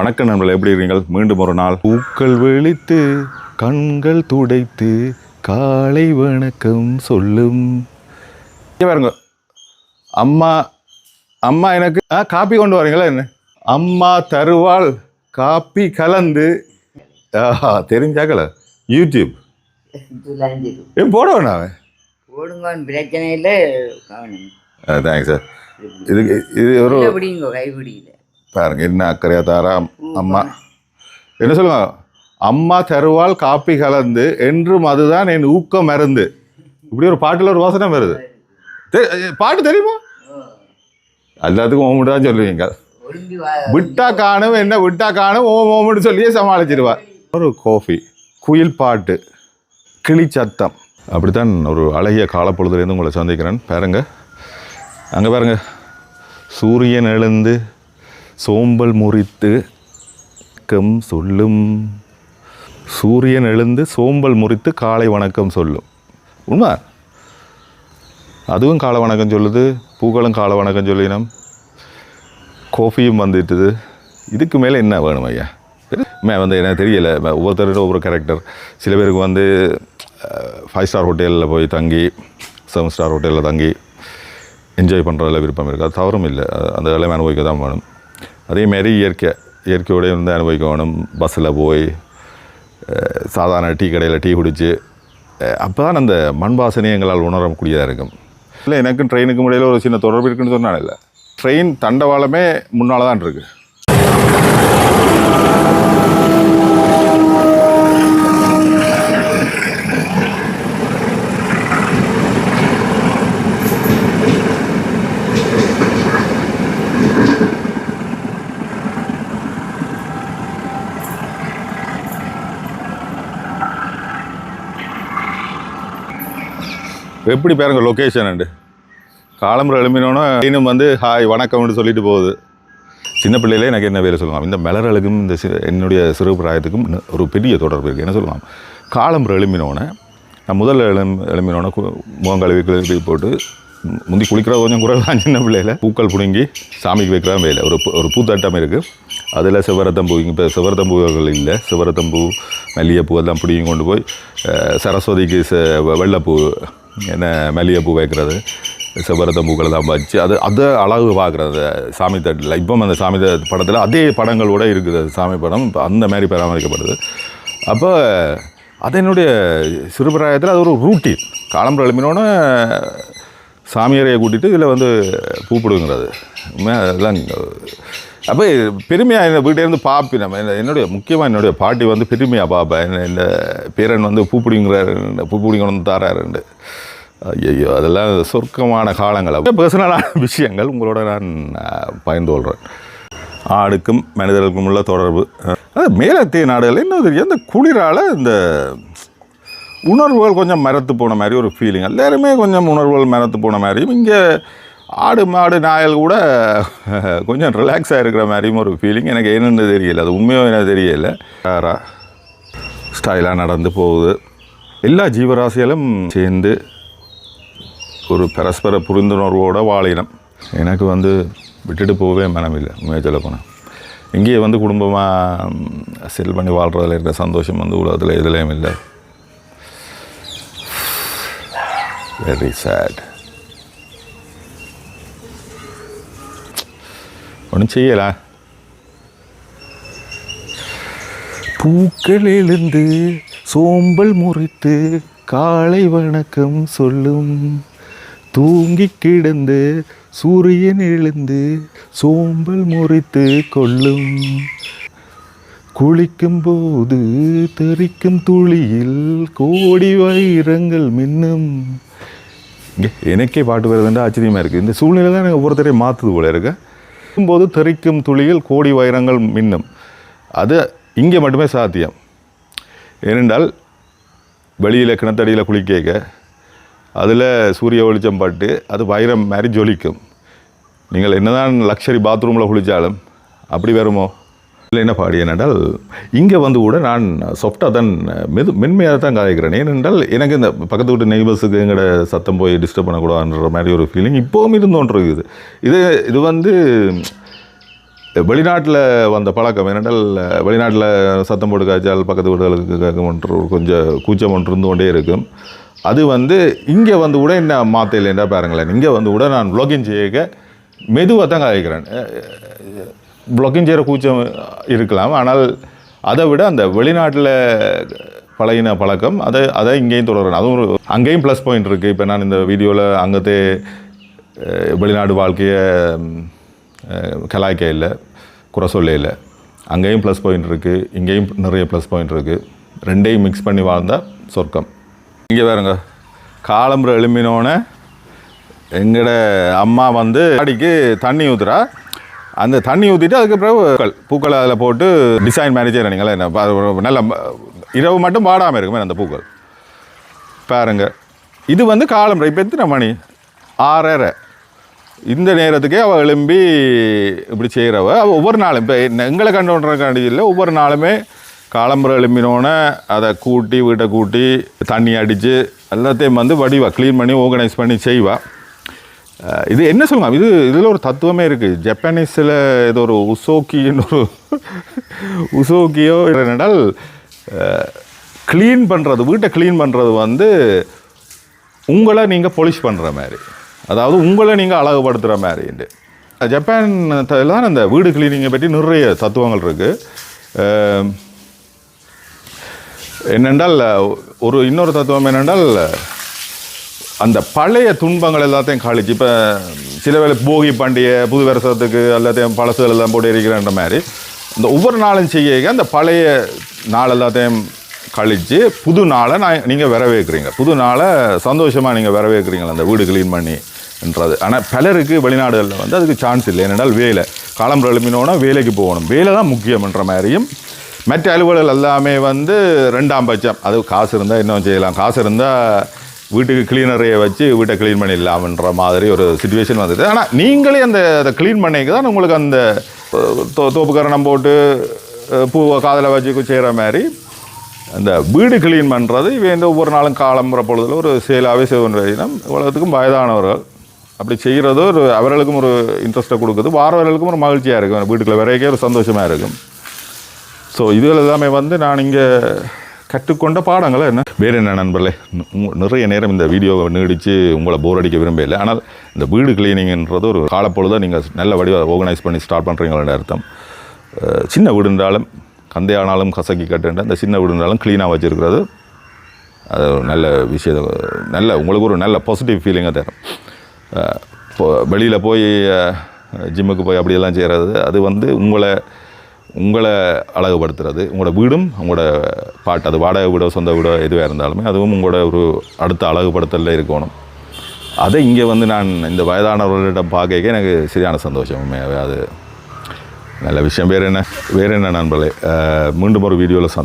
வணக்கம் நண்பர்கள் எப்படி இருக்கீங்கள்? மீண்டும் ஒரு நாள். பூக்கள் விழித்து கண்கள் துடைத்து காலை வணக்கம் சொல்லும். பாருங்க. அம்மா அம்மா எனக்கு ஆ காப்பி கொண்டு வரீங்களா என்ன? அம்மா தருவாள் காப்பி கலந்து. ஆஹா தெரிஞ்சாக்கல. யூடியூப். ஏன் போட வேணாம் அவன்? போடுங்கன்னு பிரச்சனை இல்லை தேங்க்ஸ் சார் இதுக்கு இது ஒரு பிடிங்கோ கைப்பிடியில பாருங்க என்ன அக்கறையா தாரா? அம்மா. என்ன சொல்லுங்க? அம்மா தருவாள் காப்பி கலந்து என்றும் அதுதான் என் ஊக்கம் மருந்து இப்படி ஒரு பாட்டுல ஒரு வாசனை வருது. பாட்டு தெரியுமா? எல்லாத்துக்கும் ஓமுட்டு தான் சொல்லுவீங்க. விட்டா காணும் என்ன விட்டா காணும் ஓம் ஓமுன்னு சொல்லியே சமாளிச்சிருவா. ஒரு கோஃபி குயில் பாட்டு கிளி சத்தம். அப்படித்தான் ஒரு அழகிய காலப்பொழுதுலேருந்து உங்களை சந்திக்கிறேன். பாருங்க. அங்கே பாருங்க. சூரியன் எழுந்து சோம்பல் முறித்து கம் சொல்லும். சூரியன் எழுந்து சோம்பல் முறித்து காலை வணக்கம் சொல்லும். உண்மை? அதுவும் காலை வணக்கம் சொல்லுது பூக்களும் காலை வணக்கம் சொல்லினோம். கோஃபியும் வந்துட்டுது. இதுக்கு மேலே என்ன வேணும் ஐயா? மே வந்து எனக்கு தெரியல. ம- ஒவ்வொருத்தரோட ஒவ்வொரு கேரக்டர் சில பேருக்கு வந்து ஃபைவ் ஸ்டார் ஹோட்டலில் போய் தங்கி செவன் ஸ்டார் ஹோட்டலில் தங்கி என்ஜாய் பண்ணுறதுல விருப்பம் இருக்குது அது தவறும் இல்லை. அந்த வேலையை அனுபவிக்க தான் வேணும். அதேமாரி இயற்கை இயற்கையோடய இருந்து அனுபவிக்க வேணும் பஸ்ஸில் போய் சாதாரண டீ கடையில் டீ குடித்து அப்போ தான் அந்த மண் வாசனையை எங்களால் உணரக்கூடியதாக இருக்கும். இல்லை எனக்கும் ட்ரெயினுக்கும் இடையில ஒரு சின்ன தொடர்பு இருக்குன்னு சொன்னால இல்லை ட்ரெயின் தண்டவாளமே முன்னால் தான் இருக்குது எப்படி பாருங்க லொக்கேஷன் அண்டு காலம்புற எழுப்பினோன்னா இன்னும் வந்து ஹாய் வணக்கம்னு சொல்லிட்டு போகுது. சின்ன பிள்ளையிலே எனக்கு என்ன வேலை சொல்லலாம்? இந்த மலரழுக்கும் இந்த என்னுடைய சிறு பிராயத்துக்கும் ஒரு பெரிய தொடர்பு இருக்குது என்ன சொல்லலாம்? காலம்புற எழுப்பினோன்னே நான் முதல்ல எழும் எழுப்பினோன்னே முகங்கழுவி கழுவி போட்டு முந்தி குளிக்கிற கொஞ்சம் குறை தான் சின்ன பிள்ளையில. பூக்கள் பிடுங்கி சாமிக்கு வைக்கிற வேலை. ஒரு ஒரு பூத்தட்டம் இருக்குது அதில் சிவரத்தம்பூ இங்கே இப்போ சிவரத்தம்பூகள் இல்லை. சிவரத்தம்பூ மல்லிகைப்பூ எல்லாம் பிடிங்கி கொண்டு போய் சரஸ்வதிக்கு ச வெள்ளைப்பூ என்ன மல்லிகைப்பூ வைக்கிறது சிவரத்தம் பூக்களை தான் வச்சு அது அதை அழகு பார்க்குறது. சாமி தட்டில் இப்போ அந்த சாமி படத்தில் அதே படங்களோட இருக்குது. அது சாமி படம் இப்போ அந்த மாதிரி பராமரிக்கப்படுது. அப்போ அது என்னுடைய சிறுபிராயத்தில் அது ஒரு ரூட்டீன் காலம்புற எழுப்பினோன்னே சாமியாரையை கூட்டிகிட்டு இதில் வந்து பூப்பிடுங்கிறது அதெல்லாம் அப்போ பெருமையாக என்ன வீட்டிலேருந்து பாப்பி நம்ம என்ன- என்னுடைய முக்கியமாக என்னுடைய பாட்டி வந்து பெருமையாக பார்ப்பேன் என்ன இந்த பேரன் வந்து பூ பிடிங்கிறாரு பூ பிடிங்கணும் வந்து தாராருண்டு. ஐயோ அதெல்லாம் சொர்க்கமான காலங்கள். பர்சனலான விஷயங்கள் உங்களோட நான் பயந்து கொள்கிறேன் ஆடுக்கும் மனிதர்களுக்கும் உள்ள தொடர்பு. அது மேலத்திய நாடுகள் இன்னும் தெரியும். இந்த குளிரால் இந்த உணர்வுகள் கொஞ்சம் மரத்து போன மாதிரி ஒரு ஃபீலிங் எல்லாருமே கொஞ்சம் உணர்வுகள் மரத்து போன மாதிரியும் இங்கே ஆடு மாடு நாயல் கூட கொஞ்சம் ரிலாக்ஸாக இருக்கிற மாதிரியும் ஒரு ஃபீலிங் எனக்கு என்னென்னு தெரியல. அது உண்மையோ என்ன தெரியல. யாரா ஸ்டைலாக நடந்து போகுது. எல்லா ஜீவராசிகளும் சேர்ந்து ஒரு பரஸ்பர புரிந்துணர்வோட வாழினம். எனக்கு வந்து விட்டுட்டு போகவே மனமில்லை. உண்மையை சொல்ல போனேன் இங்கேயே வந்து குடும்பமாக செல் பண்ணி வாழ்கிறதுல இருக்கிற சந்தோஷம் வந்து உலகத்தில் எதுலேயும் இல்லை. வெரி சேட் ஒன்றும் செய்யலா பூக்கள் எழுந்து சோம்பல் முறித்து காலை வணக்கம் சொல்லும் தூங்கி கிடந்து சூரியன் எழுந்து சோம்பல் முறித்து கொள்ளும் குளிக்கும் போது தெறிக்கும் துளியில் கோடி வைரங்கள் மின்னும் எனக்கே பாட்டு வருதுன்றா ஆச்சரியமாக இருக்குது இந்த சூழ்நிலை தான் எனக்கு ஒவ்வொருத்தரையும் மாற்றுது போல இருக்கு போது தெறிக்கும் துளியில் கோடி வைரங்கள் மின்னும். அது இங்கே மட்டுமே சாத்தியம். ஏனென்றால் வெளியில் கிணத்தடியில் குளிக்க அதில் சூரிய வெளிச்சம் பட்டு அது வைரம் மாதிரி ஜொலிக்கும். நீங்கள் என்னதான் லக்ஸரி பாத்ரூமில் குளித்தாலும் அப்படி வருமோ? இல்லை என்ன பாடி என்னென்றால் இங்கே வந்து கூட நான் சாஃப்டாக தான் மெது மென்மையாக தான் காய்க்கிறேன். ஏனென்றால் எனக்கு இந்த பக்கத்து வீட்டு நெய்பர்ஸுக்கு எங்களோட சத்தம் போய் டிஸ்டர்ப் பண்ணக்கூடாதுன்ற மாதிரி ஒரு ஃபீலிங் இப்போவும் இருந்தோன்றிருக்குது இது இது வந்து வெளிநாட்டில் வந்த பழக்கம். ஏனென்றால் வெளிநாட்டில் சத்தம் போட்டு காய்ச்சால் பக்கத்து வீடுகளுக்கு கேட்கும்ன்ற ஒன்று கொஞ்சம் கூச்சம் ஒன்று இருந்து கொண்டே இருக்கும். அது வந்து இங்கே வந்து கூட என்ன மாற்றையிலேண்டா பாருங்களேன். இங்கே வந்து கூட நான் ப்ளாகிங் செய்ய மெதுவாக தான் காய்க்கிறேன். ப்ளொக்கிங் செய்கிற கூச்சம் இருக்கலாம். ஆனால் அதை விட அந்த வெளிநாட்டில் பழகின பழக்கம் அதை அதை இங்கேயும் தொடர்றேன் அதுவும் ஒரு அங்கேயும் ப்ளஸ் பாயிண்ட் இருக்குது இப்போ நான் இந்த வீடியோவில் அங்கத்தே வெளிநாடு வாழ்க்கையை கலாய்க்க இல்லை குறை சொல்ல இல்லை. அங்கேயும் ப்ளஸ் பாயிண்ட் இருக்குது இங்கேயும் நிறைய ப்ளஸ் பாயிண்ட் இருக்குது ரெண்டையும் மிக்ஸ் பண்ணி வாழ்ந்தால் சொர்க்கம். இங்கே வேறுங்க காலம்புற எழும்பினோன்னே எங்களோட அம்மா வந்து அடிக்கு தண்ணி ஊற்றுறா அந்த தண்ணி ஊற்றிட்டு அதுக்கு பிறகு பூக்கள். பூக்களை அதில் போட்டு டிசைன் மேனேஜர் நீங்களே என்ன நல்ல இரவு மட்டும் வாடாமல் இருக்குமே அந்த பூக்கள். பாருங்க. இது வந்து காலம் இப்போ எத்தனை மணி? ஆறரை. இந்த நேரத்துக்கே அவள் எழும்பி இப்படி செய்கிறவ அவள் ஒவ்வொரு நாளும் இப்போ எங்களை கண்டுன்றக்காண்டி இல்லை ஒவ்வொரு நாளுமே காலம்புற எழும்பினோன்னே அதை கூட்டி வீட்டை கூட்டி தண்ணி அடித்து எல்லாத்தையும் வந்து வடிவா க்ளீன் பண்ணி ஆர்கனைஸ் பண்ணி செய்வாள் இது என்ன சொல்லலாம் இது இதில் ஒரு தத்துவமே இருக்குது ஜப்பானீஸில் இது ஒரு உசோக்கின்னு ஒரு உசோக்கியோ என்னென்றால் க்ளீன் பண்ணுறது வீட்டை க்ளீன் பண்ணுறது வந்து உங்களை நீங்கள் பொலிஷ் பண்ணுற மாதிரி. அதாவது உங்களை நீங்கள் அழகுபடுத்துகிற மாதிரின்ட்டு. ஜப்பான் தான் அந்த வீடு கிளீனிங்கை பற்றி நிறைய தத்துவங்கள் இருக்குது என்னென்றால் ஒரு இன்னொரு தத்துவம் என்னென்றால் அந்த பழைய துன்பங்கள் எல்லாத்தையும் கழிச்சு இப்போ சில வேலை போகி பண்டிகை புது வருஷத்துக்கு எல்லாத்தையும் பழசுகள் எல்லாம் போட்டு எரிக்கிறன்ற மாதிரி இந்த ஒவ்வொரு நாளும் செய்ய அந்த பழைய நாள் எல்லாத்தையும் கழித்து புது நாளை நான் நீங்கள் வரவேற்கிறீங்க. புது நாளை சந்தோஷமாக நீங்கள் வரவேற்கிறீங்களா? அந்த வீடு க்ளீன் பண்ணின்றது ஆனால் பலருக்கு வெளிநாடுகளில் வந்து அதுக்கு சான்ஸ் இல்லை. ஏனென்றால் வேலை. காலம் எழுப்பினோன்னா வேலைக்கு போகணும். வேலை தான் முக்கியம்ன்ற மாதிரியும் மற்ற அலுவலர்கள் எல்லாமே வந்து ரெண்டாம் பட்சம். அது காசு இருந்தால் இன்னும் செய்யலாம். காசு இருந்தால் வீட்டுக்கு கிளீனரையை வச்சு வீட்டை க்ளீன் பண்ணிடலாம்ன்ற மாதிரி ஒரு சுச்சுவேஷன் வந்தது. ஆனால் நீங்களே அந்த அதை க்ளீன் பண்ணிக்க தான் உங்களுக்கு அந்த தோ தோப்புக்கரணம் போட்டு பூவை காதில் வச்சு செய்கிற மாதிரி அந்த வீடு க்ளீன் பண்ணுறது இவன் இந்த ஒவ்வொரு நாளும் காலம்புற பொழுதில் ஒரு செயலாகவே செய்வோம். உலகத்துக்கும் வயதானவர்கள். அப்படி செய்கிறது ஒரு அவர்களுக்கும் ஒரு இன்ட்ரெஸ்ட்டை கொடுக்குது. வாரவர்களுக்கும் ஒரு மகிழ்ச்சியாக இருக்கும். வீட்டுக்குள்ள வரைக்கே ஒரு சந்தோஷமாக இருக்கும். ஸோ இதுகள் எல்லாமே வந்து நான் இங்கே கற்றுக்கொண்ட பாடங்கள் என்ன? வேறு என்ன நண்பர்களே? நிறைய நேரம் இந்த வீடியோவை நீடித்து உங்களை போர் அடிக்க விரும்பல ஆனால் இந்த வீடு கிளீனிங்ன்றது ஒரு காலப்பொழுதை நீங்கள் நல்ல வடிவாக ஆர்கனைஸ் பண்ணி ஸ்டார்ட் பண்ணுறீங்களோட அர்த்தம். சின்ன வீடு இருந்தாலும் கந்தையானாலும் கசக்கி கட்டுன்ற இந்த சின்ன வீடு இருந்தாலும் க்ளீனாக வச்சுருக்கிறது. அது நல்ல விஷயம் நல்ல உங்களுக்கு ஒரு நல்ல பாசிட்டிவ் ஃபீலிங்காக தரும். இப்போ வெளியில் போய் ஜிம்முக்கு போய் அப்படியெல்லாம் செய்கிறது அது வந்து உங்களை உங்களை அழகுபடுத்துறது உங்களோட வீடும் உங்களோட பாட்டு அது வாடகை வீடோ சொந்த வீடோ எதுவாக இருந்தாலுமே அதுவும் உங்களோட ஒரு அடுத்த அழகுபடுத்தலில் இருக்கணும். அதை இங்கே வந்து நான் இந்த வயதானவர்களிடம் பார்க்க எனக்கு சரியான சந்தோஷம் உண்மையாகவே அது நல்ல விஷயம். வேறு என்ன வேறு என்ன நண்பர்களே? மீண்டும் ஒரு வீடியோவில் சந்தோஷம்